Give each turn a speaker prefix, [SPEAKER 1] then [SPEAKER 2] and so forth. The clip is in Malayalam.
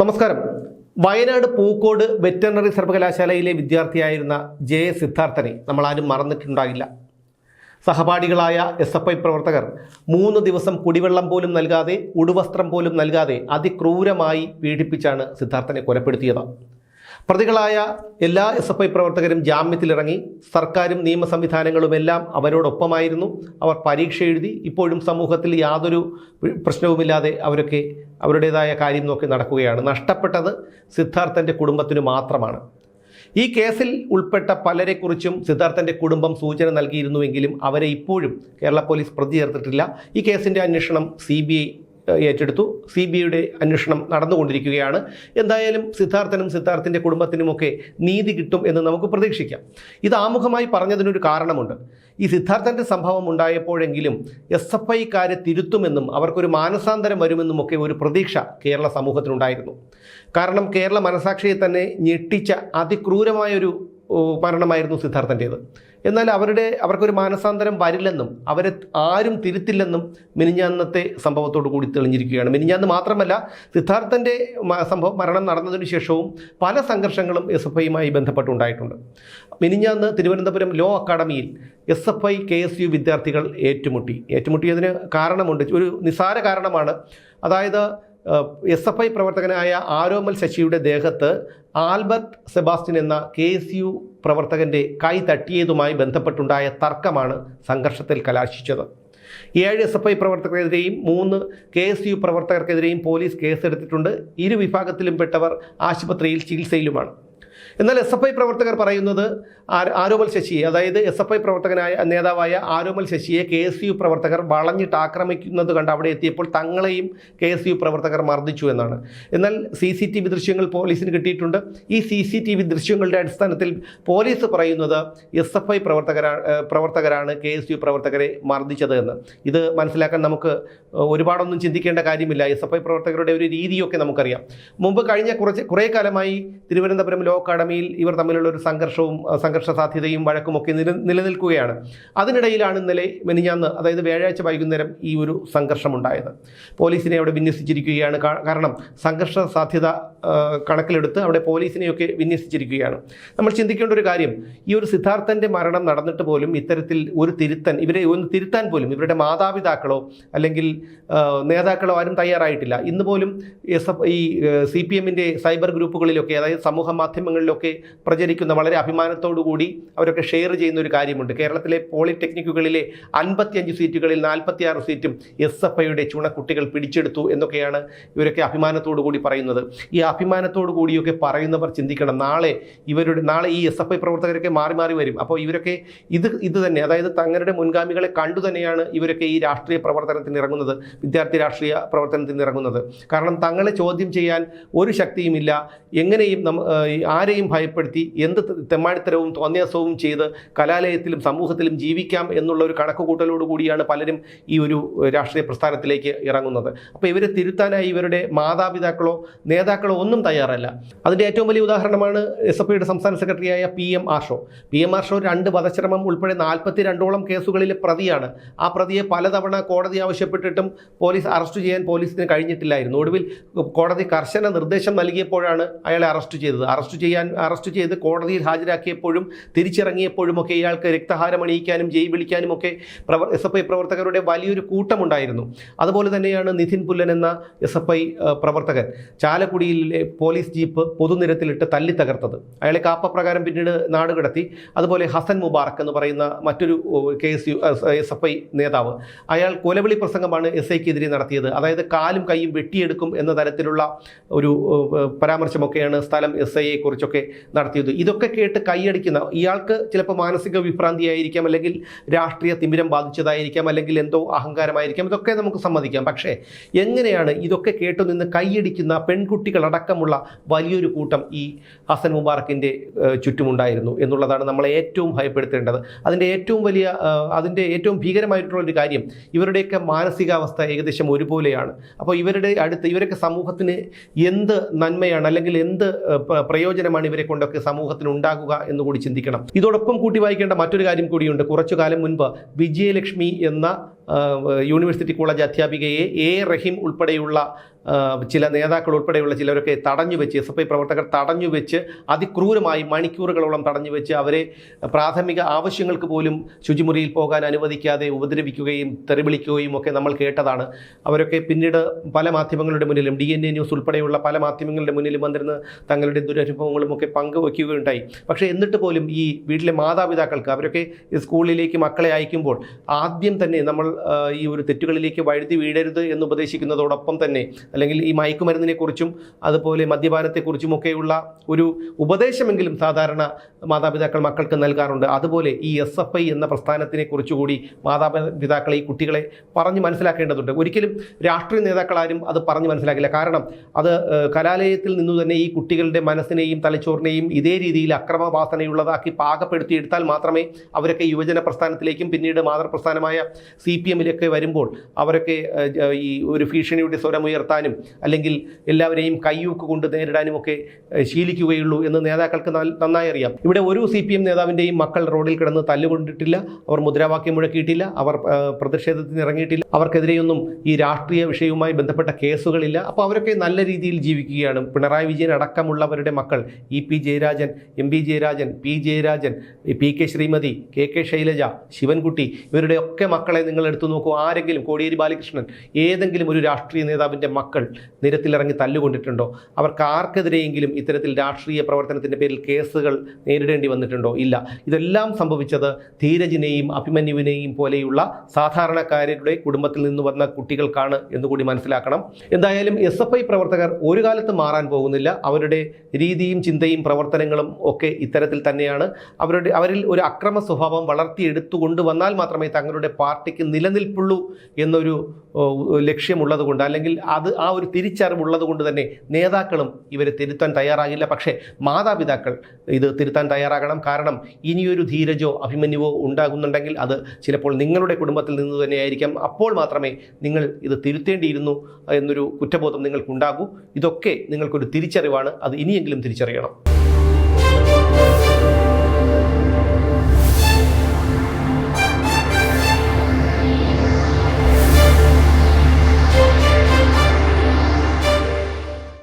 [SPEAKER 1] നമസ്കാരം. വയനാട് പൂക്കോട് വെറ്ററിനറി സർവകലാശാലയിലെ വിദ്യാർത്ഥിയായിരുന്ന ജെ സിദ്ധാർത്ഥനെ നമ്മൾ ആരും മറന്നിട്ടുണ്ടാകില്ല. സഹപാഠികളായ എസ് എഫ് ഐ പ്രവർത്തകർ മൂന്ന് ദിവസം കുടിവെള്ളം പോലും നൽകാതെ ഉടുവസ്ത്രം പോലും നൽകാതെ അതിക്രൂരമായി പീഡിപ്പിച്ചാണ് സിദ്ധാർത്ഥനെ കൊലപ്പെടുത്തിയത്. പ്രതികളായ എല്ലാ എസ് എഫ് ഐ പ്രവർത്തകരും ജാമ്യത്തിലിറങ്ങി സർക്കാരും നിയമ സംവിധാനങ്ങളുമെല്ലാം അവരോടൊപ്പമായിരുന്നു. അവർ പരീക്ഷ എഴുതി ഇപ്പോഴും സമൂഹത്തിൽ യാതൊരു പ്രശ്നവുമില്ലാതെ അവരൊക്കെ അവരുടേതായ കാര്യം നോക്കി നടക്കുകയാണ്. നഷ്ടപ്പെട്ടത് സിദ്ധാർത്ഥന്റെ കുടുംബത്തിന് മാത്രമാണ്. ഈ കേസിൽ ഉൾപ്പെട്ട പലരെക്കുറിച്ചും സിദ്ധാർത്ഥന്റെ കുടുംബം സൂചന നൽകിയിരുന്നുവെങ്കിലും അവരെ ഇപ്പോഴും കേരള പോലീസ് പ്രതി ചേർത്തിട്ടില്ല. ഈ കേസിന്റെ അന്വേഷണം സി ഏറ്റെടുത്തു. സി ബി ഐയുടെ അന്വേഷണം നടന്നുകൊണ്ടിരിക്കുകയാണ്. എന്തായാലും സിദ്ധാർത്ഥനും സിദ്ധാർത്ഥിന്റെ കുടുംബത്തിനുമൊക്കെ നീതി കിട്ടും എന്ന് നമുക്ക് പ്രതീക്ഷിക്കാം. ഇത് ആമുഖമായി പറഞ്ഞതിനൊരു കാരണമുണ്ട്. ഈ സിദ്ധാർത്ഥന്റെ സംഭവം ഉണ്ടായപ്പോഴെങ്കിലും എസ് എഫ് ഐക്കാരെ തിരുത്തുമെന്നും അവർക്കൊരു മാനസാന്തരം വരുമെന്നും ഒക്കെ ഒരു പ്രതീക്ഷ കേരള സമൂഹത്തിനുണ്ടായിരുന്നു. കാരണം കേരള മനസാക്ഷിയെ തന്നെ ഞെട്ടിച്ച അതിക്രൂരമായൊരു മരണമായിരുന്നു സിദ്ധാർത്ഥന്റേത് എന്നാൽ അവരുടെ അവർക്കൊരു മാനസാന്തരം വരില്ലെന്നും അവരെ ആരും തിരുത്തില്ലെന്നും മിനിഞ്ഞാന്നത്തെ സംഭവത്തോടു കൂടി തെളിഞ്ഞിരിക്കുകയാണ്. മിനിഞ്ഞാന്ന് മാത്രമല്ല സിദ്ധാർത്ഥന്റെ സംഭവം മരണം നടന്നതിനു ശേഷവും പല സംഘർഷങ്ങളും എസ് എഫ് ഐയുമായി ബന്ധപ്പെട്ടുണ്ടായിട്ടുണ്ട്. മിനിഞ്ഞാന്ന് Thiruvananthapuram law അക്കാഡമിയിൽ S F I K S U വിദ്യാർത്ഥികൾ ഏറ്റുമുട്ടി. ഏറ്റുമുട്ടിയതിന് കാരണമുണ്ട് ഒരു നിസാര കാരണമാണ്. അതായത് എസ് എഫ് ഐ പ്രവർത്തകനായ ആരോമൽ ശശിയുടെ ദേഹത്ത് ആൽബർട്ട് സെബാസ്റ്റ്യൻ എന്ന കെ എസ് യു പ്രവർത്തകന്റെ കൈ തട്ടിയതുമായി ബന്ധപ്പെട്ടുണ്ടായ തർക്കമാണ് സംഘർഷത്തിൽ കലാശിച്ചത്. ഏഴ് എസ് എഫ് ഐ പ്രവർത്തകർക്കെതിരെയും മൂന്ന് കെ എസ് യു പ്രവർത്തകർക്കെതിരെയും പോലീസ് കേസെടുത്തിട്ടുണ്ട്. ഇരു വിഭാഗത്തിലും പെട്ടവർ ആശുപത്രിയിൽ ചികിത്സയിലുമാണ്. എന്നാൽ എസ് എഫ് ഐ പ്രവർത്തകർ പറയുന്നത് ആരോമൽ ശശിയെ അതായത് എസ് എഫ് ഐ പ്രവർത്തകനായ നേതാവായ ആരോമൽ ശശിയെ കെ എസ് യു പ്രവർത്തകർ വളഞ്ഞിട്ട് ആക്രമിക്കുന്നത് കണ്ട് അവിടെ എത്തിയപ്പോൾ തങ്ങളെയും കെ എസ് യു പ്രവർത്തകർ മർദ്ദിച്ചു എന്നാണ്. എന്നാൽ സി സി ടി വി ദൃശ്യങ്ങൾ പോലീസിന് കിട്ടിയിട്ടുണ്ട്. ഈ സി സി ടി വി ദൃശ്യങ്ങളുടെ അടിസ്ഥാനത്തിൽ പോലീസ് പറയുന്നത് എസ് എഫ് ഐ പ്രവർത്തകരാണ് പ്രവർത്തകരാണ് കെ എസ് യു പ്രവർത്തകരെ മർദ്ദിച്ചത് എന്ന്. ഇത് മനസ്സിലാക്കാൻ നമുക്ക് ഒരുപാടൊന്നും ചിന്തിക്കേണ്ട കാര്യമില്ല. എസ് എഫ് ഐ പ്രവർത്തകരുടെ ഒരു രീതിയൊക്കെ നമുക്കറിയാം. മുമ്പ് കഴിഞ്ഞ കുറച്ച് കുറേ കാലമായി തിരുവനന്തപുരം ലോ അക്കാഡമിയിൽ ഇവർ തമ്മിലുള്ള ഒരു സംഘർഷവും സംഘർഷ സാധ്യതയും വഴക്കുമൊക്കെ നില നിലനിൽക്കുകയാണ്. അതിനിടയിലാണ് ഇന്നലെ മെനിഞ്ഞാന്ന് അതായത് വ്യാഴാഴ്ച വൈകുന്നേരം ഈ ഒരു സംഘർഷമുണ്ടായത്. പോലീസിനെ അവിടെ വിന്യസിച്ചിരിക്കുകയാണ് കാരണം സംഘർഷ സാധ്യത കണക്കിലെടുത്ത് അവിടെ പോലീസിനെയൊക്കെ വിന്യസിച്ചിരിക്കുകയാണ്. നമ്മൾ ചിന്തിക്കേണ്ട ഒരു കാര്യം ഈ ഒരു സിദ്ധാർത്ഥന്റെ മരണം നടന്നിട്ട് പോലും ഇത്തരത്തിൽ ഒരു തിരുത്തൻ ഇവരെ ഒന്ന് തിരുത്താൻ പോലും ഇവരുടെ മാതാപിതാക്കളോ അല്ലെങ്കിൽ നേതാക്കളോ ആരും തയ്യാറായിട്ടില്ല. ഇന്ന് പോലും ഈ സി പി എമ്മിന്റെ സൈബർ ഗ്രൂപ്പുകളിലൊക്കെ അതായത് സമൂഹ മാധ്യമങ്ങളിലൊക്കെ പ്രചരിക്കുന്ന വളരെ കൂടി അവരൊക്കെ ഷെയർ ചെയ്യുന്ന ഒരു കാര്യമുണ്ട്. കേരളത്തിലെ പോളിടെക്നിക്കുകളിലെ അൻപത്തിയഞ്ച് സീറ്റുകളിൽ നാൽപ്പത്തിയാറ് സീറ്റും എസ് എഫ് ഐയുടെ ചുണക്കുട്ടികൾ പിടിച്ചെടുത്തു എന്നൊക്കെയാണ് ഇവരൊക്കെ കൂടി പറയുന്നത്. ഈ അഭിമാനത്തോടു കൂടിയൊക്കെ പറയുന്നവർ ചിന്തിക്കണം. നാളെ ഇവരുടെ നാളെ ഈ എസ് എഫ് ഐ പ്രവർത്തകരൊക്കെ മാറി മാറി വരും. അപ്പോൾ ഇവരൊക്കെ ഇത് ഇത് തന്നെ അതായത് തങ്ങളുടെ മുൻഗാമികളെ കണ്ടു തന്നെയാണ് ഇവരൊക്കെ ഈ രാഷ്ട്രീയ പ്രവർത്തനത്തിന് ഇറങ്ങുന്നത് വിദ്യാർത്ഥി രാഷ്ട്രീയ പ്രവർത്തനത്തിന് ഇറങ്ങുന്നത്. കാരണം തങ്ങളെ ചോദ്യം ചെയ്യാൻ ഒരു ശക്തിയുമില്ല. എങ്ങനെയും നമ്മ ആരെയും ഭയപ്പെടുത്തി എന്ത് തെമ്മാടിത്തരവും തോന്നിയാസവും ചെയ്ത് കലാലയത്തിലും സമൂഹത്തിലും ജീവിക്കാം എന്നുള്ള ഒരു കണക്കുകൂട്ടലോട് കൂടിയാണ് പലരും ഈ ഒരു രാഷ്ട്രീയ പ്രസ്ഥാനത്തിലേക്ക് ഇറങ്ങുന്നത്. അപ്പോൾ ഇവരെ തിരുത്താനായി ഇവരുടെ മാതാപിതാക്കളോ നേതാക്കളോ ഒന്നും തയ്യാറല്ല. അതിന്റെ ഏറ്റവും വലിയ ഉദാഹരണമാണ് എസ് എഫ് ഐയുടെ സംസ്ഥാന സെക്രട്ടറിയായ P M Arsho. P M Arsho രണ്ട് വധശ്രമം ഉൾപ്പെടെ നാൽപ്പത്തി രണ്ടോളം കേസുകളിലെ പ്രതിയാണ്. ആ പ്രതിയെ പലതവണ കോടതി ആവശ്യപ്പെട്ടിട്ടും പോലീസ് അറസ്റ്റ് ചെയ്യാൻ പോലീസിന് കഴിഞ്ഞിട്ടില്ലായിരുന്നു. ഒടുവിൽ കോടതി കർശന നിർദ്ദേശം നൽകിയപ്പോഴാണ് അയാളെ അറസ്റ്റ് ചെയ്തത്. അറസ്റ്റ് ചെയ്യാൻ അറസ്റ്റ് ചെയ്ത് കോടതിയിൽ ഹാജരാക്കിയപ്പോഴും തിരിച്ചിറങ്ങിയപ്പോഴും ഒക്കെ ഇയാൾക്ക് രക്തഹാരം അണിയിക്കാനും ജയിൽ വിളിക്കാനും ഒക്കെ പ്രവർ എസ് എഫ് ഐ പ്രവർത്തകരുടെ വലിയൊരു കൂട്ടമുണ്ടായിരുന്നു. അതുപോലെ തന്നെയാണ് നിധിൻ പുല്ലൻ എന്ന എസ് എഫ് ഐ പ്രവർത്തകൻ ചാലക്കുടിയിലെ പോലീസ് ജീപ്പ് പൊതുനിരത്തിലിട്ട് തല്ലി തകർത്തത് അയാളെ കാപ്പപ്രകാരം പിന്നീട് നാട് കടത്തി അതുപോലെ ഹസൻ മുബാറക് എന്ന് പറയുന്ന മറ്റൊരു K S U S F I നേതാവ്. അയാൾ കൊലവിളി പ്രസംഗമാണ് എസ് ഐക്കെതിരെ നടത്തിയത്. അതായത് കാലും കൈയും വെട്ടിയെടുക്കും എന്ന തരത്തിലുള്ള ഒരു പരാമർശമൊക്കെയാണ് സ്ഥലം എസ് ഐയെ കുറിച്ചൊക്കെ നടത്തിയത്. ഇതൊക്കെ കേട്ട് കൈയടിക്കുന്ന ഇയാൾക്ക് ചിലപ്പോൾ മാനസിക വിഭ്രാന്തി ആയിരിക്കാം അല്ലെങ്കിൽ രാഷ്ട്രീയ തിമിരം ബാധിച്ചതായിരിക്കാം അല്ലെങ്കിൽ എന്തോ അഹങ്കാരമായിരിക്കാം ഇതൊക്കെ നമുക്ക് സമ്മതിക്കാം. പക്ഷേ എങ്ങനെയാണ് ഇതൊക്കെ കേട്ടു നിന്ന് കൈയടിക്കുന്ന പെൺകുട്ടികളടക്കമുള്ള വലിയൊരു കൂട്ടം ഈ ഹസൻ മുബാറക്കിന്റെ ചുറ്റുമുണ്ടായിരുന്നു എന്നുള്ളതാണ് നമ്മളെ ഏറ്റവും ഭയപ്പെടുത്തേണ്ടത്. അതിന്റെ ഏറ്റവും വലിയ അതിന്റെ ഏറ്റവും ഭീകരമായിട്ടുള്ള ഒരു കാര്യം ഇവരുടെയൊക്കെ മാനസികാവസ്ഥ ഏകദേശം ഒരുപോലെയാണ്. അപ്പോൾ ഇവരുടെ അടുത്ത് ഇവരൊക്കെ സമൂഹത്തിന് എന്ത് നന്മയാണ് അല്ലെങ്കിൽ എന്ത് പ്രയോജനമാണ് ഇവരെ കൊണ്ടൊക്കെ സമൂഹത്തിന് ഉണ്ടാകുക എന്ന് കൂടി ചിന്തിക്കണം. ഇതോടൊപ്പം കൂട്ടി വായിക്കേണ്ട മറ്റൊരു കാര്യം കൂടിയുണ്ട്. കുറച്ചു കാലം മുൻപ് വിജയലക്ഷ്മി എന്ന യൂണിവേഴ്സിറ്റി കോളേജ് അധ്യാപികയെ എ റഹീം ഉൾപ്പെടെയുള്ള ചില നേതാക്കൾ ഉൾപ്പെടെയുള്ള ചിലരൊക്കെ തടഞ്ഞു വെച്ച് എസ് എഫ് ഐ പ്രവർത്തകർ തടഞ്ഞു വെച്ച് അതിക്രൂരമായി മണിക്കൂറുകളോളം തടഞ്ഞു വെച്ച് അവരെ പ്രാഥമിക ആവശ്യങ്ങൾക്ക് പോലും ശുചിമുറിയിൽ പോകാൻ അനുവദിക്കാതെ ഉപദ്രവിക്കുകയും തെറിവിളിക്കുകയും ഒക്കെ നമ്മൾ കേട്ടതാണ്. അവരൊക്കെ പിന്നീട് പല മാധ്യമങ്ങളുടെ മുന്നിലും ഡി എൻ എ ന്യൂസ് ഉൾപ്പെടെയുള്ള പല മാധ്യമങ്ങളുടെ മുന്നിലും വന്നിരുന്ന് തങ്ങളുടെ ദുരനുഭവങ്ങളും ഒക്കെ പങ്കുവയ്ക്കുകയുണ്ടായി പക്ഷേ എന്നിട്ട് പോലും ഈ വീട്ടിലെ മാതാപിതാക്കൾക്ക് അവരൊക്കെ സ്കൂളിലേക്ക് മക്കളെ അയക്കുമ്പോൾ ആദ്യം തന്നെ നമ്മൾ ഈ ഒരു തെറ്റുകളിലേക്ക് വഴുതി വീഴരുത് എന്ന് ഉപദേശിക്കുന്നതോടൊപ്പം തന്നെ അല്ലെങ്കിൽ ഈ മയക്കുമരുന്നിനെക്കുറിച്ചും അതുപോലെ മദ്യപാനത്തെക്കുറിച്ചും ഒക്കെയുള്ള ഒരു ഉപദേശമെങ്കിലും സാധാരണ മാതാപിതാക്കൾ മക്കൾക്ക് നൽകാറുണ്ട്. അതുപോലെ ഈ എസ് എഫ് ഐ എന്ന പ്രസ്ഥാനത്തിനെ കുറിച്ചുകൂടി മാതാപിതാക്കളെ ഈ കുട്ടികളെ പറഞ്ഞ് മനസ്സിലാക്കേണ്ടതുണ്ട്. ഒരിക്കലും രാഷ്ട്രീയ നേതാക്കളാരും അത് പറഞ്ഞ് മനസ്സിലാക്കില്ല. കാരണം അത് കലാലയത്തിൽ നിന്നു തന്നെ ഈ കുട്ടികളുടെ മനസ്സിനെയും തലച്ചോറിനെയും ഇതേ രീതിയിൽ അക്രമവാസനയുള്ളതാക്കി പാകപ്പെടുത്തിയെടുത്താൽ മാത്രമേ അവരൊക്കെ യുവജന പ്രസ്ഥാനത്തിലേക്കും പിന്നീട് മാതൃപ്രസ്ഥാനമായ സി പി എമ്മിലൊക്കെ വരുമ്പോൾ അവരൊക്കെ ഈ ഒരു ഭീഷണിയുടെ സ്വരമുയർത്താനും അല്ലെങ്കിൽ എല്ലാവരെയും കയ്യൂക്ക് കൊണ്ട് നേരിടാനും ഒക്കെ ശീലിക്കുകയുള്ളൂ എന്ന് നേതാക്കൾക്ക് നന്നായി അറിയാം. ഇവിടെ ഒരു സി പി എം നേതാവിന്റെയും മക്കൾ റോഡിൽ കിടന്ന് തല്ലുകൊണ്ടിട്ടില്ല. അവർ മുദ്രാവാക്യം മുഴക്കിയിട്ടില്ല. അവർ പ്രതിഷേധത്തിന് ഇറങ്ങിയിട്ടില്ല. അവർക്കെതിരെയൊന്നും ഈ രാഷ്ട്രീയ വിഷയവുമായി ബന്ധപ്പെട്ട കേസുകളില്ല. അപ്പോൾ അവരൊക്കെ നല്ല രീതിയിൽ ജീവിക്കുകയാണ്. പിണറായി വിജയൻ അടക്കമുള്ളവരുടെ മക്കൾ E P Jayarajan M P Jayarajan P Jayarajan P K Sreemathi K K Shailaja Sivankutty ഇവരുടെയൊക്കെ മക്കളെ നിങ്ങൾ എടുത്തു നോക്കൂ ആരെങ്കിലും കോടിയേരി ബാലകൃഷ്ണൻ ഏതെങ്കിലും ഒരു രാഷ്ട്രീയ നേതാവിന്റെ മക്കൾ നിരത്തിലിറങ്ങി തല്ലുകൊണ്ടിട്ടുണ്ടോ? അവർക്ക് ആർക്കെതിരെയെങ്കിലും ഇത്തരത്തിൽ രാഷ്ട്രീയ പ്രവർത്തനത്തിന്റെ പേരിൽ കേസുകൾ നേരിടേണ്ടി വന്നിട്ടുണ്ടോ? ഇല്ല. ഇതെല്ലാം സംഭവിച്ചത് ധീരജിനെയും അഭിമന്യുവിനെയും പോലെയുള്ള സാധാരണക്കാരുടെ കുടുംബത്തിൽ നിന്ന് വന്ന കുട്ടികൾക്കാണ് എന്നുകൂടി മനസ്സിലാക്കണം. എന്തായാലും എസ് എഫ് ഐ പ്രവർത്തകർ ഒരു കാലത്ത് മാറാൻ പോകുന്നില്ല. അവരുടെ രീതിയും ചിന്തയും പ്രവർത്തനങ്ങളും ഒക്കെ ഇത്തരത്തിൽ തന്നെയാണ്. അവരുടെ അവരിൽ ഒരു അക്രമ സ്വഭാവം വളർത്തിയെടുത്തുകൊണ്ട് വന്നാൽ മാത്രമേ തങ്ങളുടെ പാർട്ടിക്ക് നിലനിൽപ്പുള്ളൂ എന്നൊരു ലക്ഷ്യമുള്ളത് കൊണ്ട് അല്ലെങ്കിൽ അത് ആ ഒരു തിരിച്ചറിവുള്ളത് കൊണ്ട് തന്നെ നേതാക്കളും ഇവരെ തിരുത്താൻ തയ്യാറാകില്ല. പക്ഷേ മാതാപിതാക്കൾ ഇത് തിരുത്താൻ തയ്യാറാകണം. കാരണം ഇനിയൊരു ധീരജോ അഭിമന്യുവോ ഉണ്ടാകുന്നുണ്ടെങ്കിൽ അത് ചിലപ്പോൾ നിങ്ങളുടെ കുടുംബത്തിൽ നിന്ന് തന്നെയായിരിക്കാം. അപ്പോൾ മാത്രമേ നിങ്ങൾ ഇത് തിരുത്തേണ്ടിയിരുന്നു എന്നൊരു കുറ്റബോധം നിങ്ങൾക്കുണ്ടാകൂ. ഇതൊക്കെ നിങ്ങൾക്കൊരു തിരിച്ചറിവാണ്. അത് ഇനിയെങ്കിലും തിരിച്ചറിയണം.